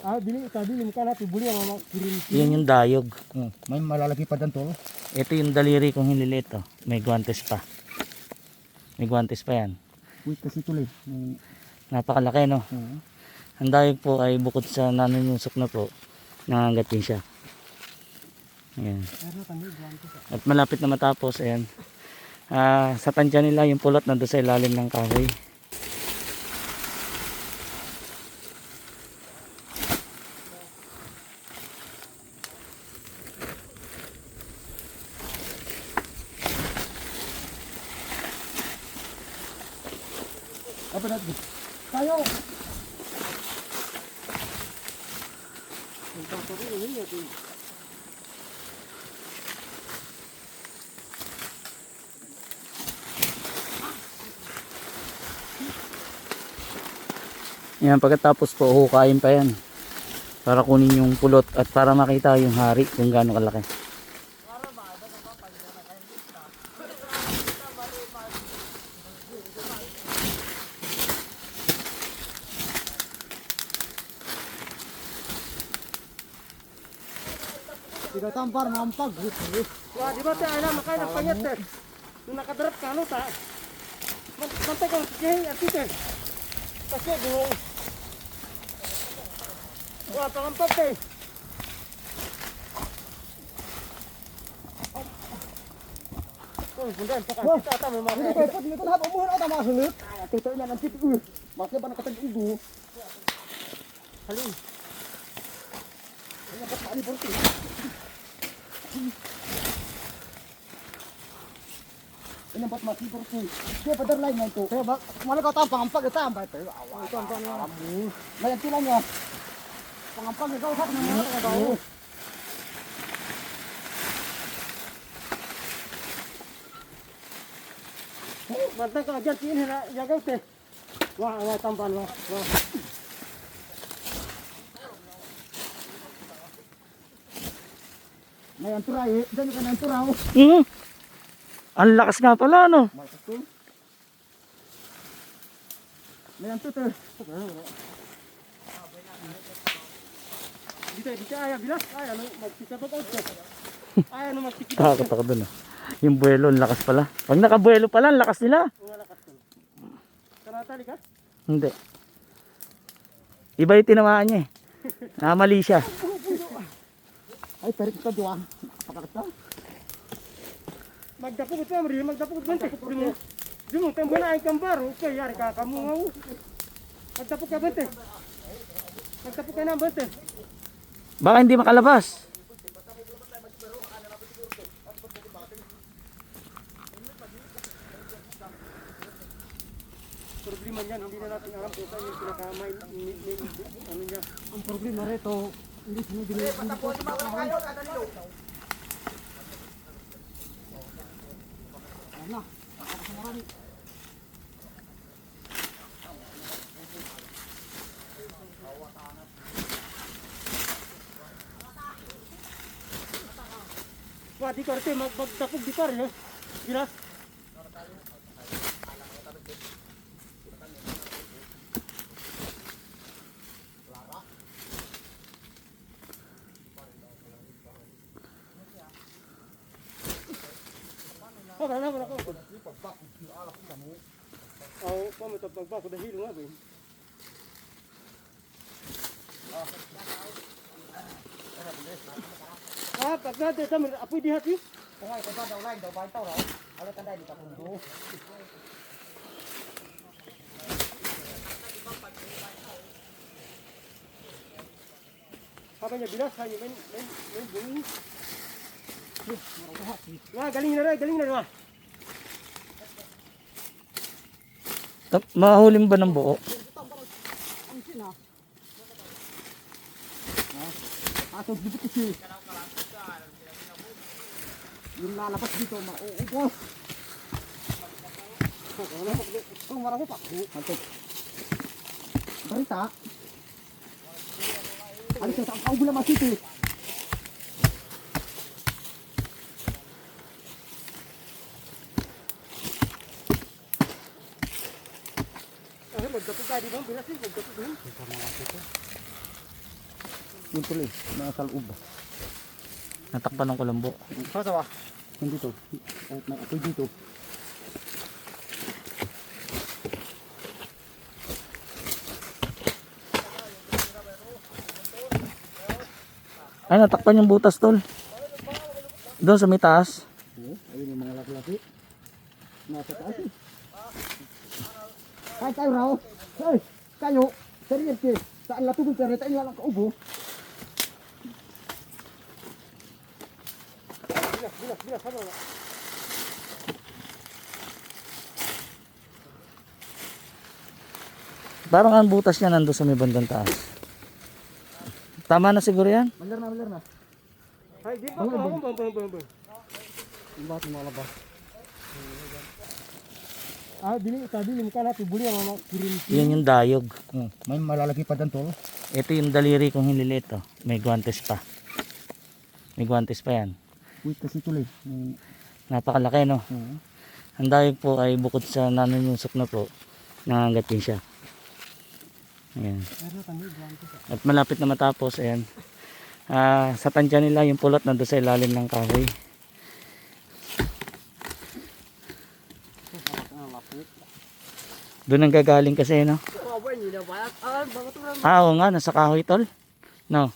Ah, dili ka dili mo kana tibuli ang mga kirin. Yan yung dayog. Hmm. May malalaki pa dyan tol. Ito yung daliri kong hililit. Oh. May guantes pa. May guantes pa yan. Wait kasi tuloy. Hmm. Napakalaki no. Hmm. Ang dayog po ay bukod sa nanunusok na po, nangangat din siya. Ayan. At malapit na matapos, ayan. Ah, sa tansya nila yung pulot nando sa ilalim ng kahoy. Yan, pagkatapos po, hukayin pa yan. Para kunin yung pulot at para makita yung hari kung gaano kalaki. Tinatampar, mampag. Wah, di ba tayo na makain ng panyat eh. Nung nakadrap ka ano ta. Man- Mantay kang kihing at tite. Kasi buong. Wah, pangampag eh. Oh, bundan, saka kita ta may Hindi mga. ko ipot, hindi ko lahat umuhan ako mga sulit. Tito na ng tito. Masya ba nakatag-igo? Halin. Ano ba tali porti? Ini buat mati porti. Dia padar lain man tu. Kaya ba, mana kau tampang ampag kita ambay tu. Awal tu ampang ni. Lain tulang ya. Pangampag kau tak nama kau. Mantay ka dyan, na, yagaw te. Wah, wah, tampan, wah, wah. May antura eh. Diyan ka antura. Ang lakas nga pala, no? Malakas tu. May antura. Dito, dito, ayaw, bilas. Ayaw, no, magsisatot out ka. Ayaw, no, magsisatot Takot ako dun, ah. Yung buwelo, ang lakas pala. Pag nakabuwelo pala, ang lakas nila. Kanatali ka? Hindi. Iba yung tinamaan niya eh. Namali siya. Ay, tarik ka doon. Ito, Amri. Magdapog ito. Bante. Di mo. Di mo. Tembo na ay kambar. Okay, yari ka. Kamu nga. oh. Magdapog ka, Bante. Magdapog ka na, Bante. Baka hindi makalabas. Problema niyan, hindi na natin alam kung saan yung pinakamay ni, ni, ni, ano niya. Ang problema rito, hindi sino dili. Hindi ko Ano? Wah, di ko rin. Mag, magdapog di pa rin. eh. Gila. Wala na, wala ko. Oo, pa mo ito pagbako dahil nga ba. Ah, pag natin sa mga apoy dihat yun. Kung ay kung daw lain daw baitaw raw. Ala tanda di ka kundo. Apa bilas hanya main main main bunyi. Wah, galing na rin, galing na rin. wah. Ta- Mahulim ba ng buo? Aso dito kasi. Yung lalabas dito, mauubos. Kung marami pa. Hanto. Barita. Alis sa ang gula masiti. Ah, magdapog ka, di ba? Bilas eh, magdapog yun. Yung tuloy, nasa loob. Natakpan ng kulambo. Sa sawa. Hindi to. At may apoy dito. Ay, natakpan yung butas tol. Doon sa may taas. Ayun yung mga laki-laki. Nasa taas eh. Ay, kayo raw. Ay, kayo. Seryoso. Saan na tubig pero tayo lang kaubo. Bilas, bilas. Ano na? Parang ang butas niya nandun sa may bandang taas. Tama na siguro yan? Malar na, malar na. Ay, di ba? Bang, bang, bang, bang, bang. Bakit malabas. Ah, dili, tadi yung kalat, ibuli ang mga kirin. Yan yung dayog. Hmm. May malalaki pa dyan to. Ito yung daliri kong hiniliit. Oh. May guantes pa. May guantes pa yan. Wait kasi tuloy. Hmm. Napakalaki no. Hmm. Ang dayog po ay bukod sa nanunusok na po, nangangat din siya. Ayan. At malapit na matapos, ayan. Ah, sa tansya nila yung pulot nandun sa ilalim ng kahoy. Doon ang gagaling kasi, no? Ah, oo nga, nasa kahoy tol. No.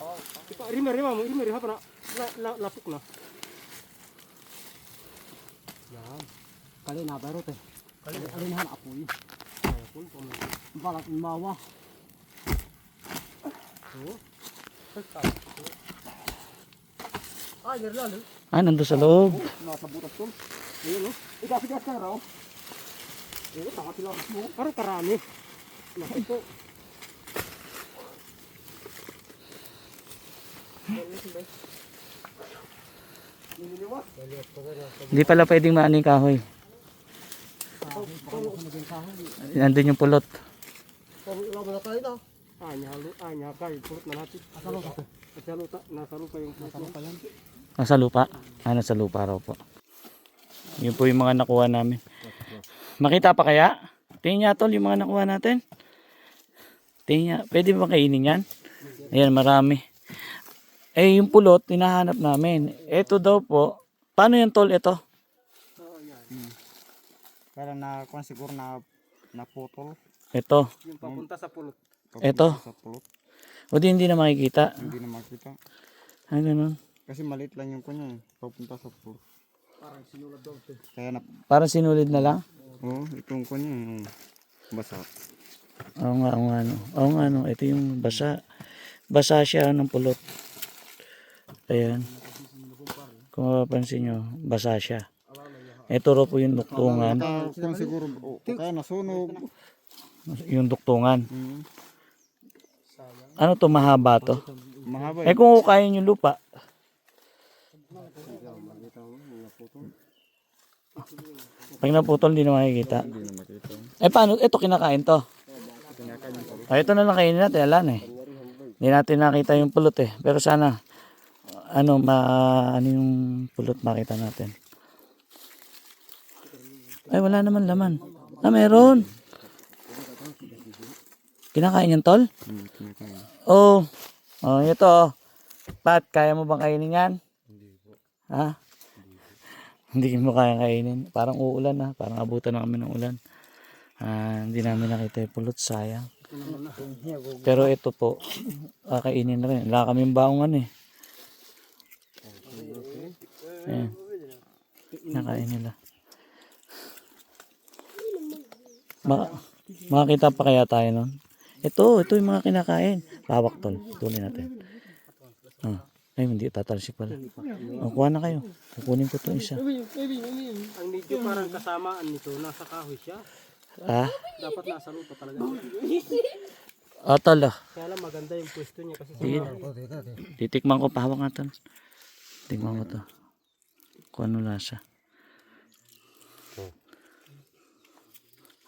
Ito, rima, rima mo, rima, rima pa na. La, la, lapok na. Kali na pero te. Kali alinahan apoy. Balak mawa. Ah, yun lang. Ah, nandun sa loob. Nasa butas tol. Ayun oh. Ikapigas ka raw. Eh, tanga sila. Parang karami. Naku Hindi pala pwedeng maano kahoy. Nandun yung pulot. Nasa lupa? Ah, nasa lupa raw po. Yun po yung mga nakuha namin. Makita pa kaya? Tingin niya tol yung mga nakuha natin. Tingin niya. Pwede ba kainin yan? Ayan, marami. Eh, yung pulot, hinahanap namin. Ito daw po. Paano yung tol ito? Pero na kung siguro na naputol. Ito. Yung papunta sa pulot. Ito. Sa pulot. O di hindi na makikita. Hindi na makita. Ah, ganun. Kasi maliit lang yung kunya eh. Papunta sa pulot. Parang sinulad daw Kaya na, Parang sinulid na lang. oh, itong kunya eh. Basa. Oo nga, oo nga, no. Oo nga, no. Ito yung basa. Basa siya ng pulot. Ayan. Kung mapapansin nyo, basa siya. Ito raw po yung duktungan. kung siguro, kaya nasunog. Yung duktungan. Ano to mahaba to? Mahaba Eh kung kukain yung lupa. Pag naputol, hindi na makikita. Eh paano? Ito kinakain to. Ay, ito na lang kainin natin. Alam eh. Hindi natin nakita yung pulot eh. Pero sana, ano, ma, ano yung pulot makita natin. Ay, wala naman laman. Ah, meron. Kinakain yung tol? Hmm. Oh. Oh, ito. oh. Pat, kaya mo bang kainin yan? Ha? Hindi mo kaya kainin. Parang uulan na. Parang abutan na kami ng ulan. Ah, hindi namin nakita yung pulot. Sayang. Pero ito po, kakainin na rin. Wala kaming baongan eh. Ayan. Nakain nila. Ma makakita pa kaya tayo nun? Ito, ito yung mga kinakain. Pawak tol. Tuloy natin. Ah. Ay, hindi tatalsik pala. O, kuha na kayo. Kukunin ko itong isa. Ang medyo parang kasamaan nito, nasa kahoy siya. Ah? Dapat nasa lupa talaga. Tol ah. Kaya lang maganda yung pwesto niya kasi sa Sige. Titikman ko. Pahawak nga tol. Tikman ko to. Kung ano lasa.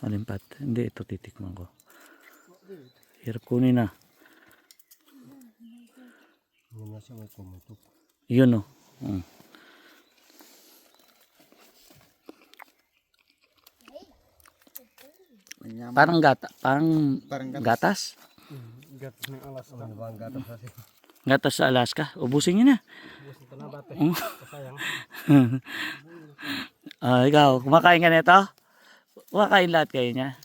Alimpat. Hindi, ito titikman ko. Hirap kunin na. Yun oh. Mm. Parang gata, parang Parang gatas. Gatas ng alas. Ano ba ang gatas? Gatas sa Alaska. Ubusin nyo na. Busin ko na bate. Mm. Sayang. Ah, ikaw, kumakain ka nito? Kumakain lahat kayo niya.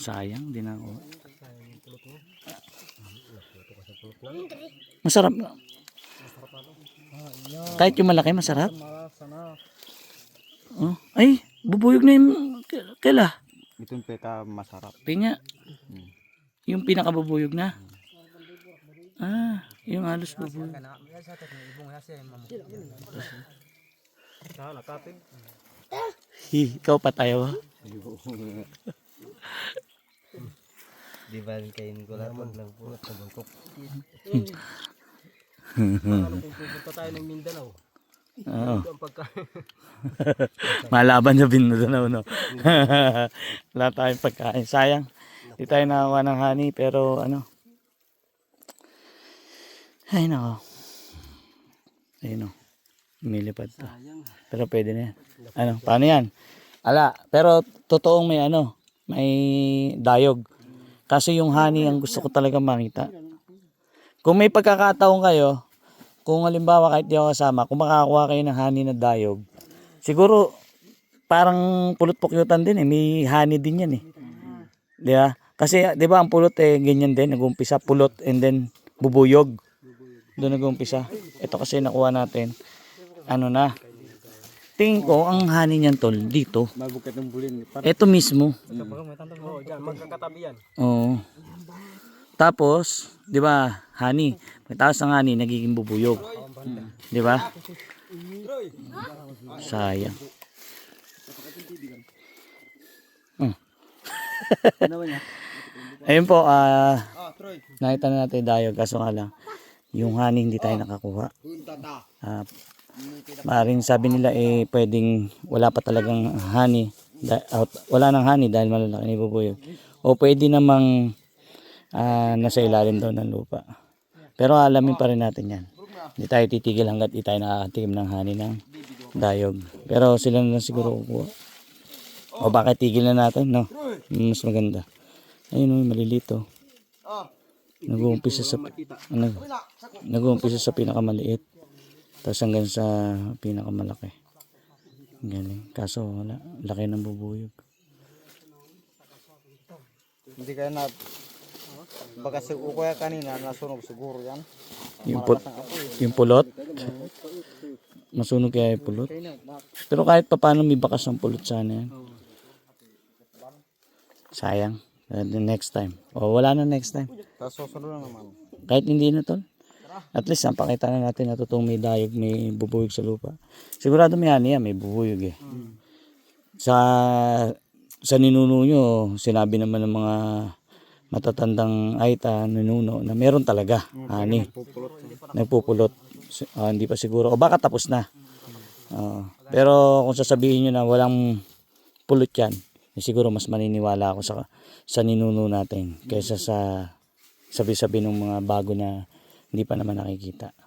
Sayang, di na ako. Masarap. Kahit yung malaki, masarap. Oh. Ay, bubuyog na yung kaila. Ito yung peka masarap. Tingnan. Yung pinakabubuyog na. Ah, yung halos kapit. Hi, ikaw pa tayo. Di ba kain ko lang lang po. Tabangkok. Ano kung pupunta tayo ng Mindanao? Oo. Malaban sa Mindanao, no? Wala tayong pagkain. Sayang. Di tayo nakawa ng honey, pero ano. Ay, nako. Ayun, no. Umilipad pa. Pero pwede na yan. Ano, paano yan? Ala, pero totoong may ano, may dayog. Kasi yung honey ang gusto ko talaga makita. Kung may pagkakataon kayo, kung halimbawa kahit di ako kasama, kung makakakuha kayo ng honey na dayog, siguro parang pulot pukyutan din eh. May honey din yan eh. Di ba? Kasi di ba ang pulot eh ganyan din, nag-umpisa pulot and then bubuyog. Doon nag-umpisa. Ito kasi nakuha natin. Ano na? Tingin ko ang honey niyan tol dito. Mabukat ng bulin. Ito mismo. Oo, dyan. Magkakatabi yan. Oo. Tapos, 'di ba, honey. Pagkatapos ng honey nagiging bubuyog. 'Di ba? Sayang. Hmm. Ayun po, ah nakita na natin tayo kaso nga lang yung honey hindi tayo nakakuha. Ah, maaaring sabi nila eh pwedeng wala pa talagang honey. Da- out, wala nang honey dahil malalaki ni bubuyog. O pwede namang ah, nasa ilalim daw ng lupa. Pero alamin pa rin natin yan. Hindi tayo titigil hanggat di tayo nakakatikim ng honey ng dayog. Pero sila na lang siguro kukuha. O baka tigil na natin, no? Mas maganda. Ayun, oh, malilito. Nag-uumpisa sa ano, nag-uumpisa sa pinakamaliit. Tapos hanggang sa pinakamalaki. Galing. Kaso wala. Laki ng bubuyog. Hindi kaya na baka si Ukuya kanina nasunog siguro yan. Yung, pul- yung pulot. Masunog kaya yung pulot. Pero kahit pa paano may bakas ng pulot sana yan. Sayang. Uh, the next time. O wala na next time. Tapos susunod na naman. Kahit hindi na tol. At least napakita na natin na totoong may dayog, may bubuyog sa lupa. Sigurado may ani yan, may bubuyog eh. Sa sa ninuno nyo, sinabi naman ng mga matatandang aita, ninuno, na meron talaga, ani. Nagpupulot. Ah, hindi pa siguro. O baka tapos na. Oo. pero kung sasabihin nyo na walang pulot yan, siguro mas maniniwala ako sa sa ninuno natin kaysa sa sabi-sabi ng mga bago na hindi pa naman nakikita.